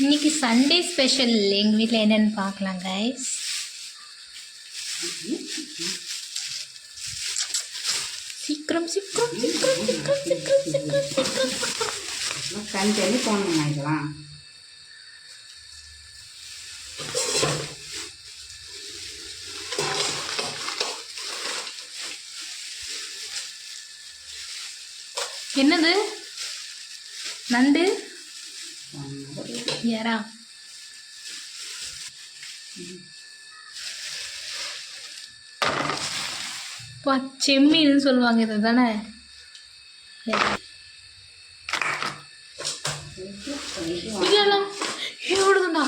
இன்னைக்கு Sunday special எங்கள் வீட்டில் என்னென்னு பார்க்கலாம் கைஸ் சீக்கிரம் சீக்கிரம் சீக்கிரம் சீக்கிரம் சீக்கிரம் சீக்கிரம் சீக்கிரம். தனி போடணுமா இதெல்லாம். என்னது? நண்டு? எறா பா செம்மீன்னு சொல்லுவாங்க இதை தானே எவ்வளோதுண்டா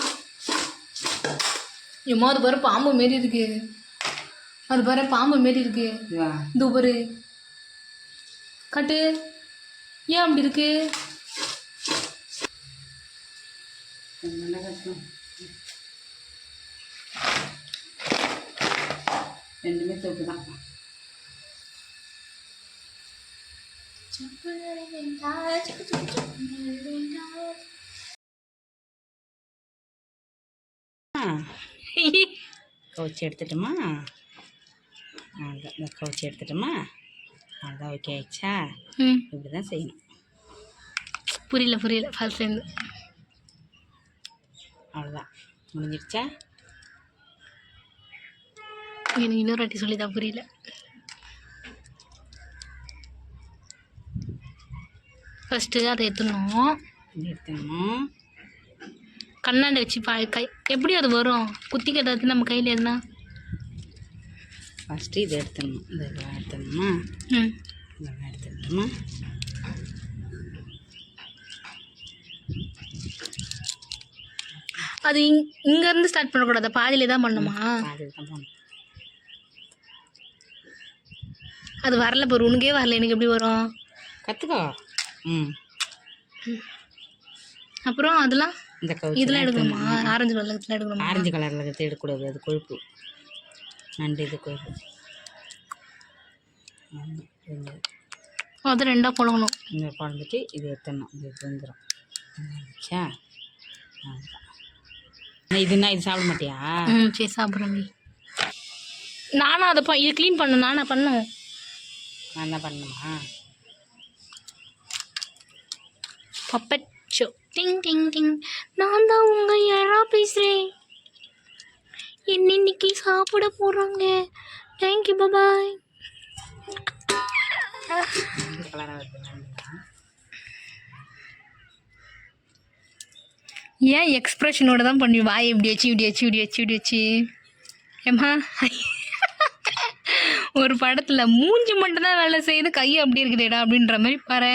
ஏம்மா அது பாரு பாம்பு மாரி இருக்கு. அது பாரு பாம்பு மாரி இருக்கு. இந்த பாரு. கட்டு. ஏன் அப்படி இருக்கு? கட்டணும் ரெண்டுமே தொட்டு தான் கவுச்சி எடுத்துட்டுமா? அவ்வளோதான் இந்த கவுச்சி எடுத்துட்டுமா? அவ்வளோதான் ஓகே ஆயிடுச்சா? இப்படி தான் செய்யணும். புரியல புரியல ஃபர்ஸ்ட்லேருந்து அவ்வளோதான் முடிஞ்சிடுச்சா எனக்கு இன்னொரு வாட்டி சொல்லி தான் புரியல. ஃபஸ்ட்டு அதை எடுத்துடணும் எடுத்துடணும் கண்ணாண்டை வச்சு பா கை எப்படி அது வரும்? குத்தி கட்டாது நம்ம கையில் எதுனா ஃபஸ்ட்டு இதை எடுத்துடணும். இதெல்லாம் எடுத்துடணுமா? ம். இதெல்லாம் எடுத்துடணுமா? அது இங் இங்கேருந்து ஸ்டார்ட் பண்ணக்கூடாது. பாதியிலே தான் போகணும் அது வரல பாரு உனக்கே வரல. எனக்கு எப்படி வரும்? கற்றுக்கோ ம். அப்புறம் அதெல்லாம்? இந்த இதெல்லாம் எடுக்கணுமா? ஆரஞ்சு வெள்ளத்தில் எடுக்கணுமா? ஆரஞ்சு கலரில் இருக்கிறது எடுக்கக்கூடாது. அது கொழுப்பு. நண்டு இது கொழுப்பு. அது ரெண்டாக புழங்கணும். இந்த குழம்புட்டு இது எடுத்துடணும். இது வந்துடும் சா இதுன்னா இது சாப்பிட மாட்டியா? ம் சரி சாப்பிட்றேன் நானும் அதை ப இது க்ளீன் பண்ணணும் நானா பண்ணேன் நான் தான் பண்ணணுமா? பப்பட் ஷோ டிங் டிங் டிங் நான் தான் உங்க யாரா பேசுகிறேன் என்ன இன்னைக்கு சாப்பிட போகிறாங்க தேங்க்யூ பபாய் கலராக ஏன் எக்ஸ்ப்ரெஷனோட தான் பண்ணி வாய் இப்படி வச்சு இப்படி வச்சு இப்படி வச்சு இப்படி வச்சு? ஏம்மா? ஒரு படத்தில் மூஞ்சி மட்டும் தான் வேலை செய்யுது கை அப்படி இருக்குதேடா அப்படின்ற மாதிரி பாரு.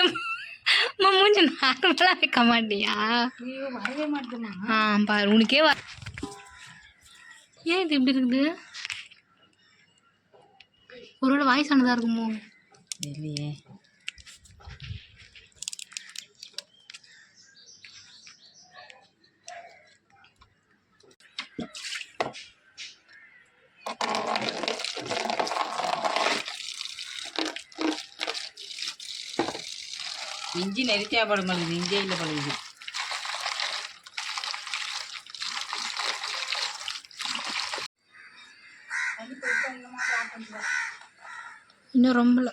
அம்மா மூஞ்சி நார்மலாக வைக்க மாட்டியா? ஆ பாரு உனக்கே வா ஏன் இது இப்படி இருக்குது? ஒருவேளை வயசானதாக இருக்குமோ? இல்லையே. இஞ்சி நிறைய தேவைப்பட மாட்டேங்குது. இஞ்சியே இல்லை பழகுது இன்னும் ரொம்பல.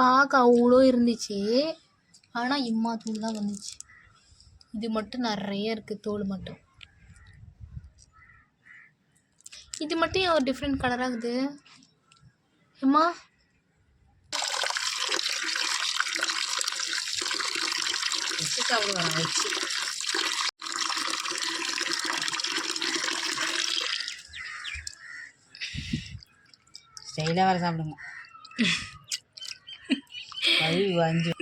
பார்க்க அவ்வளோ இருந்துச்சு. ஆனால் இம்மா தூள் தான் வந்துச்சு. இது மட்டும் நிறைய இருக்குது தோல் மட்டும். இது மட்டும் ஒரு டிஃப்ரெண்ட் கலராக இருக்குது அம்மா ஸ்டைலாக வர சாப்பிடுங்க. 还一玩具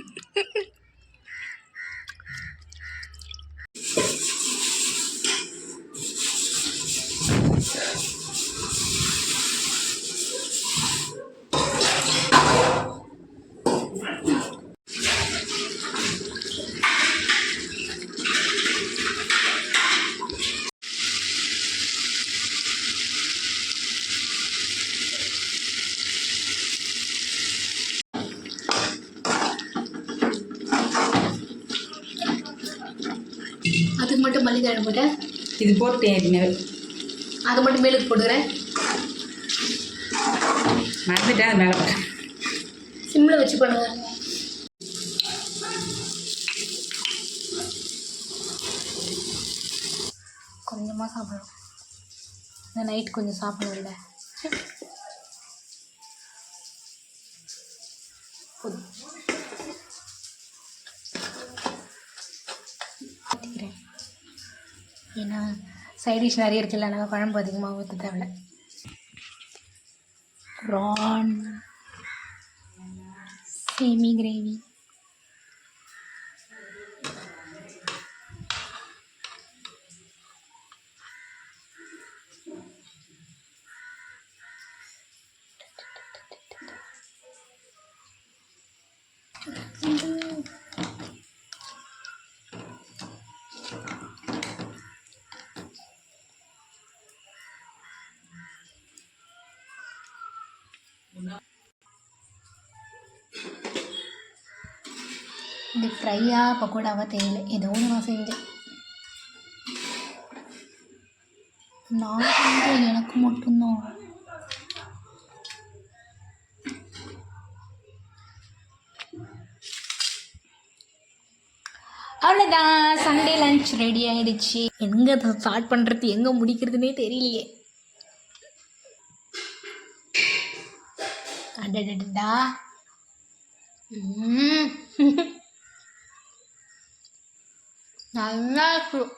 அதுக்கு மட்டும் மல்லிகை போட்டேன். இது போட்டேன் ஏற்கனவே அது மட்டும் மேலுக்கு போட்டுக்கிறேன். மறந்துட்டேன் அது மேலே போட்டேன் சிம்மில் வச்சு பண்ணுங்க. கொஞ்சமாக சாப்பிடணும். இந்த நைட் கொஞ்சம் சாப்பிடணும் ஏன்னா சைடிஷ் நிறைய இருக்குல்ல நாங்கள் குழம்பு அதிகமாக ஊற்ற தேவையில்ல. ப்ரான் சேமி கிரேவி இது ஃப்ரையா பக்கோடாவா தெரியல. ஏதோ ஒன்று நான் செஞ்சேன் நான் செஞ்சேன் எனக்கு மட்டும்தான். அவ்வளோதான் சண்டே லஞ்ச் ரெடி ஆயிடுச்சு. எங்கே ஸ்டார்ட் பண்ணுறது எங்கே முடிக்கிறதுனே தெரியலையே. அடடடா ம் நல்லா இருக்கும்